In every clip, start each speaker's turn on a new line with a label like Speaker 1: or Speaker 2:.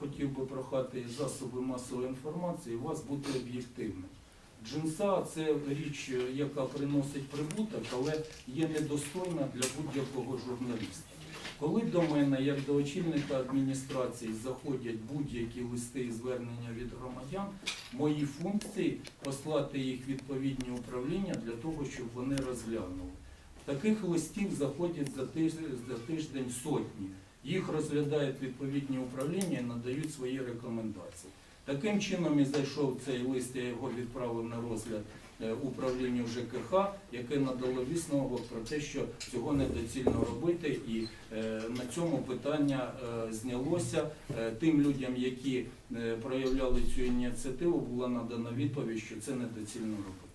Speaker 1: хотів би прохати засоби масової інформації у вас бути об'єктивним. Джинса це річ, яка приносить прибуток, але є недостойна для будь-якого журналіста. Коли до мене, як до очільника адміністрації, заходять будь-які листи і звернення від громадян, мої функції послати їх в відповідні управління для того, щоб вони розглянули. Таких листів заходять за тиждень, за тиждень сотні. Їх розглядають відповідні управління і надають свої рекомендації. Таким чином і зайшов цей лист, я його відправив на розгляд е, управлінню ЖКХ, яке надало висновок про те, що цього недоцільно робити, і е, на цьому питання е, знялося. Тим людям, які проявляли цю ініціативу, була надана відповідь, що це недоцільно робити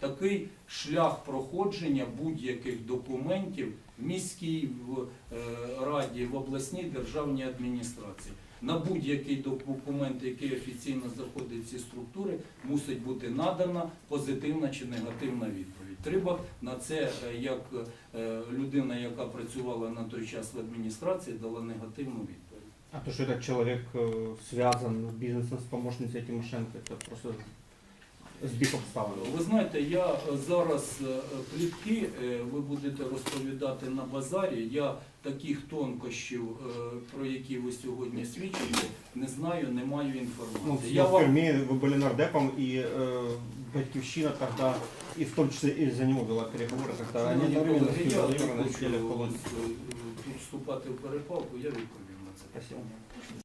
Speaker 1: Такий шлях проходження будь-яких документів в міській в е, раді, в обласній державній адміністрації. На будь-який документ, який офіційно заходить в ці структури, мусить бути надана позитивна чи негативна відповідь. Треба на це, е, як е, людина, яка працювала на той час в адміністрації, дала негативну відповідь.
Speaker 2: А то, что этот человек э, связан бизнесом с помощницей Тимошенко, это просто сбив обставин.
Speaker 1: Ви знаєте, я е, зараз е, плітки е, ви будете розповідати на базарі. Я таких тонкощів, е, про які ви сьогодні свідчите, не знаю, не маю
Speaker 2: Ну,
Speaker 1: інформації.
Speaker 2: в
Speaker 1: Я вам
Speaker 2: Перми вы были нардепом, и э, Батьковщина тогда, и в том числе из-за него вела переговоры, когда они
Speaker 1: Шановні
Speaker 2: одновременно
Speaker 1: колеги,
Speaker 2: с
Speaker 1: я не
Speaker 2: Владимиром
Speaker 1: хочу
Speaker 2: сидели в колонии.
Speaker 1: е, тут вступати в перепалку, я відповім на це
Speaker 2: Спасибо.
Speaker 1: питання.